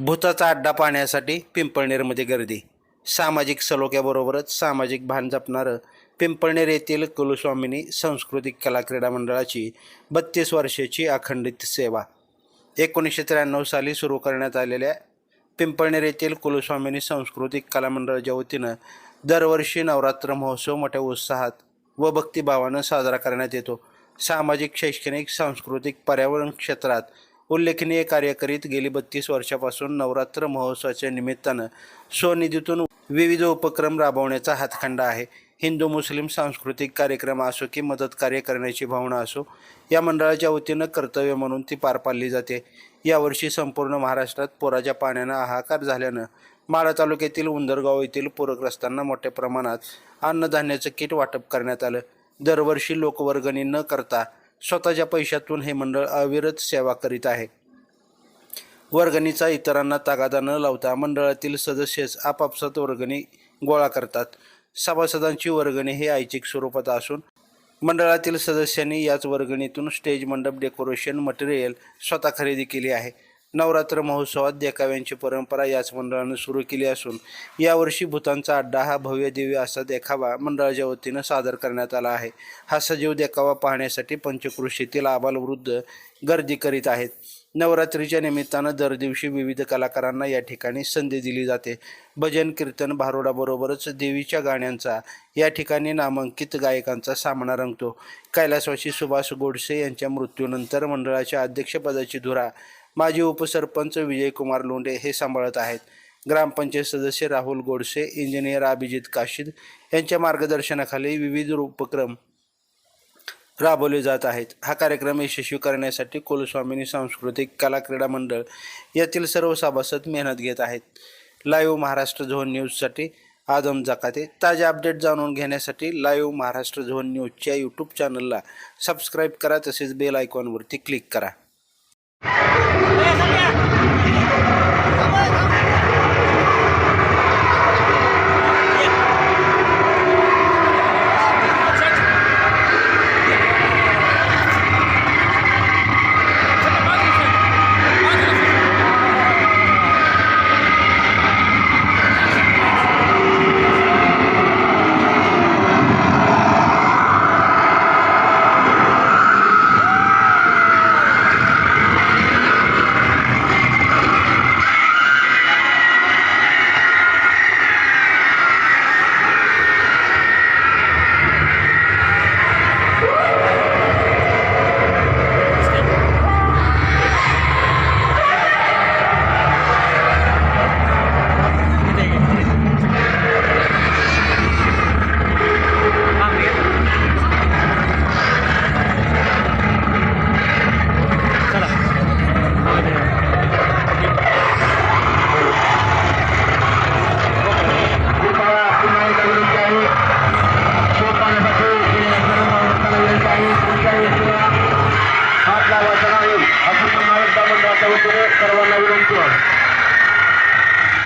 भूताचा अड्डा पाहण्यासाठी पिंपळनेरमध्ये गर्दी. सामाजिक सलोख्याबरोबरच सामाजिक भान जपणारं पिंपळनेर येथील कुलस्वामिनी सांस्कृतिक कला क्रीडा मंडळाची बत्तीस वर्षाची अखंडित सेवा. एकोणीसशे त्र्याण्णव साली सुरू करण्यात आलेल्या पिंपळनेर येथील कुलस्वामिनी सांस्कृतिक कला मंडळाच्या वतीनं दरवर्षी नवरात्र महोत्सव मोठ्या उत्साहात व भक्तिभावानं साजरा करण्यात येतो. सामाजिक शैक्षणिक सांस्कृतिक पर्यावरण क्षेत्रात उल्लेखनीय कार्य करीत गेली बत्तीस वर्षापासून नवरात्र महोत्सवाच्या निमित्तानं स्वनिधीतून विविध उपक्रम राबवण्याचा हातखंडा आहे. हिंदू मुस्लिम सांस्कृतिक कार्यक्रम असो की मदत कार्य करण्याची भावना असो या मंडळाच्या वतीनं कर्तव्य म्हणून ती पार पाडली जाते. यावर्षी संपूर्ण महाराष्ट्रात पुराच्या पाण्यानं हाहाकार झाल्यानं माळा तालुक्यातील उंदरगाव येथील पूरग्रस्तांना मोठ्या प्रमाणात अन्नधान्याचं किट वाटप करण्यात आलं. दरवर्षी लोकवर्गणी न करता स्वतःच्या पैशातून हे मंडळ अविरत सेवा करीत आहे. वर्गणीचा इतरांना तागादा न लावता मंडळातील सदस्यच आपापसात वर्गणी गोळा करतात. सभासदांची वर्गणी हे ऐच्छिक स्वरूपात असून मंडळातील सदस्यांनी याच वर्गणीतून स्टेज मंडप डेकोरेशन मटेरियल स्वतः खरेदी केली आहे. नवरात्र महोत्सवात देखाव्यांची परंपरा याच मंडळानं सुरू केली असून यावर्षी भूतांचा अड्डा हा भव्य दिव्य असा देखावा मंडळाच्या वतीनं सादर करण्यात आला आहे. हा सजीव देखावा पाहण्यासाठी पंचकृषीतील आबालवृद्ध गर्दी करीत आहेत. नवरात्रीच्या निमित्तानं दर दिवशी विविध कलाकारांना या ठिकाणी संधी दिली जाते. भजन कीर्तन भारुडाबरोबरच देवीच्या गाण्यांचा या ठिकाणी नामांकित गायकांचा सामना रंगतो. कैलासवासी सुभाष गोडसे यांच्या मृत्यूनंतर मंडळाच्या अध्यक्षपदाची धुरा माजी उपसरपंच विजयकुमार लोंढे हे सांभाळत आहेत. ग्रामपंचायत सदस्य राहुल गोडसे इंजिनियर अभिजित काशीद यांच्या मार्गदर्शनाखाली विविध उपक्रम राबवले जात आहेत. हा कार्यक्रम यशस्वी करण्यासाठी कुलस्वामिनी सांस्कृतिक कला क्रीडा मंडळ यातील सर्व सभासद मेहनत घेत आहेत. लाईव्ह महाराष्ट्र झोन न्यूजसाठी आदम जकाते. ताजे अपडेट जाणून घेण्यासाठी लाईव्ह महाराष्ट्र झोन न्यूजच्या यूट्यूब चॅनलला सबस्क्राईब करा तसेच बेल आयकॉनवरती क्लिक करा. Club.